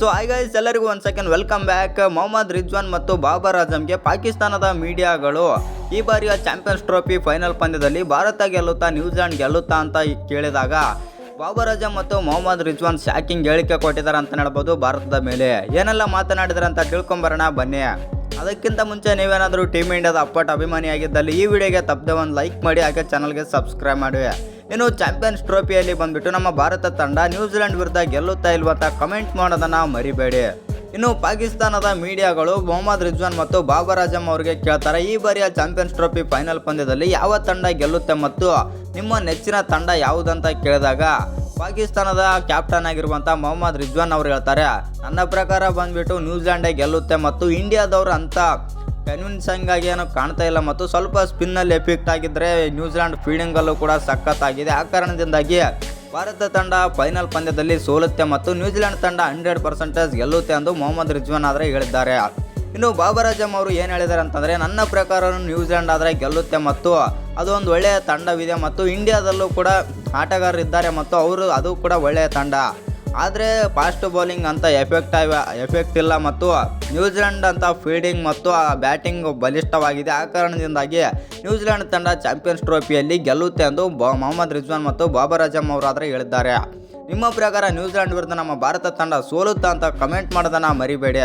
So guys ಎಲ್ಲರಿಗೂ ಒಂದು second welcome back Mohammad Rizwan ಮತ್ತು ಬಾಬರ್ ಆಜಮ್ಗೆ ಪಾಕಿಸ್ತಾನದ ಮೀಡಿಯಾಗಳು ಈ ಬಾರಿಯ ಚಾಂಪಿಯನ್ಸ್ ಟ್ರೋಫಿ ಫೈನಲ್ ಪಂದ್ಯದಲ್ಲಿ ಭಾರತ ಗೆಲ್ಲುತ್ತಾ ನ್ಯೂಜಿಲೆಂಡ್ ಗೆಲ್ಲುತ್ತಾ ಅಂತ ಕೇಳಿದಾಗ ಬಾಬರ್ ಆಜಮ್ ಮತ್ತು ಮೊಹಮ್ಮದ್ ರಿಜ್ವಾನ್ ಶಾಕಿಂಗ್ ಹೇಳಿಕೆ ಕೊಟ್ಟಿದ್ದಾರೆ ಅಂತ ಹೇಳ್ಬೋದು ಭಾರತದ ಮೇಲೆ. ಏನೆಲ್ಲ ಮಾತನಾಡಿದ್ರೆ ಅಂತ ತಿಳ್ಕೊಂಬರೋಣ, ಬನ್ನಿ. ಅದಕ್ಕಿಂತ ಮುಂಚೆ ನೀವೇನಾದರೂ ಟೀಮ್ ಇಂಡಿಯಾದ ಅಪ್ಪಟ ಅಭಿಮಾನಿಯಾಗಿದ್ದಲ್ಲಿ ಈ ವಿಡಿಯೋಗೆ ತಪ್ಪದೆ ಒಂದು ಲೈಕ್ ಮಾಡಿ, ಹಾಗೆ ಚಾನಲ್ಗೆ ಸಬ್ಸ್ಕ್ರೈಬ್ ಮಾಡಿ. ಇನ್ನು ಚಾಂಪಿಯನ್ಸ್ ಟ್ರೋಫಿಯಲ್ಲಿ ಬಂದ್ಬಿಟ್ಟು ನಮ್ಮ ಭಾರತ ತಂಡ ನ್ಯೂಜಿಲೆಂಡ್ ವಿರುದ್ಧ ಗೆಲ್ಲುತ್ತಾ ಇಲ್ವಂತ ಕಮೆಂಟ್ ಮಾಡೋದನ್ನು ಮರಿಬೇಡಿ. ಇನ್ನು ಪಾಕಿಸ್ತಾನದ ಮೀಡಿಯಾಗಳು ಮೊಹಮ್ಮದ್ ರಿಜ್ವಾನ್ ಮತ್ತು ಬಾಬರ್ ಆಜಮ್ ಅವರಿಗೆ ಕೇಳ್ತಾರೆ, ಈ ಬಾರಿಯ ಚಾಂಪಿಯನ್ಸ್ ಟ್ರೋಫಿ ಫೈನಲ್ ಪಂದ್ಯದಲ್ಲಿ ಯಾವ ತಂಡ ಗೆಲ್ಲುತ್ತೆ ಮತ್ತು ನಿಮ್ಮ ನೆಚ್ಚಿನ ತಂಡ ಯಾವುದಂತ ಕೇಳಿದಾಗ ಪಾಕಿಸ್ತಾನದ ಕ್ಯಾಪ್ಟನ್ ಆಗಿರುವಂಥ ಮೊಹಮ್ಮದ್ ರಿಜ್ವಾನ್ ಅವರು ಹೇಳ್ತಾರೆ, ನನ್ನ ಪ್ರಕಾರ ಬಂದ್ಬಿಟ್ಟು ನ್ಯೂಜಿಲೆಂಡೇ ಗೆಲ್ಲುತ್ತೆ ಮತ್ತು ಇಂಡಿಯಾದವರು ಅಂತ ಕನ್ವಿನ್ಸಿಂಗ್ ಆಗಿ ಏನೋ ಕಾಣ್ತಾ ಇಲ್ಲ ಮತ್ತು ಸ್ವಲ್ಪ ಸ್ಪಿನ್ನಲ್ಲಿ ಎಫೆಕ್ಟ್ ಆಗಿದ್ದರೆ ನ್ಯೂಜಿಲೆಂಡ್ ಫೀಲ್ಡಿಂಗಲ್ಲೂ ಕೂಡ ಸಖತ್ತಾಗಿದೆ. ಆ ಕಾರಣದಿಂದಾಗಿ ಭಾರತ ತಂಡ ಫೈನಲ್ ಪಂದ್ಯದಲ್ಲಿ ಸೋಲುತ್ತೆ ಮತ್ತು ನ್ಯೂಜಿಲೆಂಡ್ ತಂಡ ಹಂಡ್ರೆಡ್ ಪರ್ಸೆಂಟೇಜ್ ಗೆಲ್ಲುತ್ತೆ ಎಂದು ಮೊಹಮ್ಮದ್ ರಿಜ್ವಾನ್ ಆದರೆ ಹೇಳಿದ್ದಾರೆ. ಇನ್ನು ಬಾಬರ್ ಅವರು ಏನು ಹೇಳಿದ್ದಾರೆ ಅಂತಂದರೆ, ನನ್ನ ಪ್ರಕಾರ ನ್ಯೂಜಿಲೆಂಡ್ ಆದರೆ ಗೆಲ್ಲುತ್ತೆ ಮತ್ತು ಅದು ಒಂದು ಒಳ್ಳೆಯ ತಂಡವಿದೆ ಮತ್ತು ಇಂಡಿಯಾದಲ್ಲೂ ಕೂಡ ಆಟಗಾರರಿದ್ದಾರೆ ಮತ್ತು ಅವರು, ಅದು ಕೂಡ ಒಳ್ಳೆಯ ತಂಡ. ಆದರೆ ಫಾಸ್ಟ್ ಬೌಲಿಂಗ್ ಅಂತ ಎಫೆಕ್ಟ್ ಎಫೆಕ್ಟ್ ಇಲ್ಲ ಮತ್ತು ನ್ಯೂಜಿಲೆಂಡ್ ಅಂತ ಫೀಲ್ಡಿಂಗ್ ಮತ್ತು ಬ್ಯಾಟಿಂಗ್ ಬಲಿಷ್ಠವಾಗಿದೆ. ಆ ಕಾರಣದಿಂದಾಗಿ ನ್ಯೂಜಿಲೆಂಡ್ ತಂಡ ಚಾಂಪಿಯನ್ಸ್ ಟ್ರೋಫಿಯಲ್ಲಿ ಗೆಲ್ಲುತ್ತೆ ಎಂದು ಮೊಹಮ್ಮದ್ ರಿಜ್ವಾನ್ ಮತ್ತು ಬಾಬರ್ ಅಜಮ್ ಅವರಾದರೆ ಹೇಳಿದ್ದಾರೆ. ನಿಮ್ಮ ಪ್ರಕಾರ ನ್ಯೂಜಿಲೆಂಡ್ ವಿರುದ್ಧ ನಮ್ಮ ಭಾರತ ತಂಡ ಸೋಲುತ್ತಾ ಅಂತ ಕಮೆಂಟ್ ಮಾಡೋದನ್ನು ಮರಿಬೇಡಿ.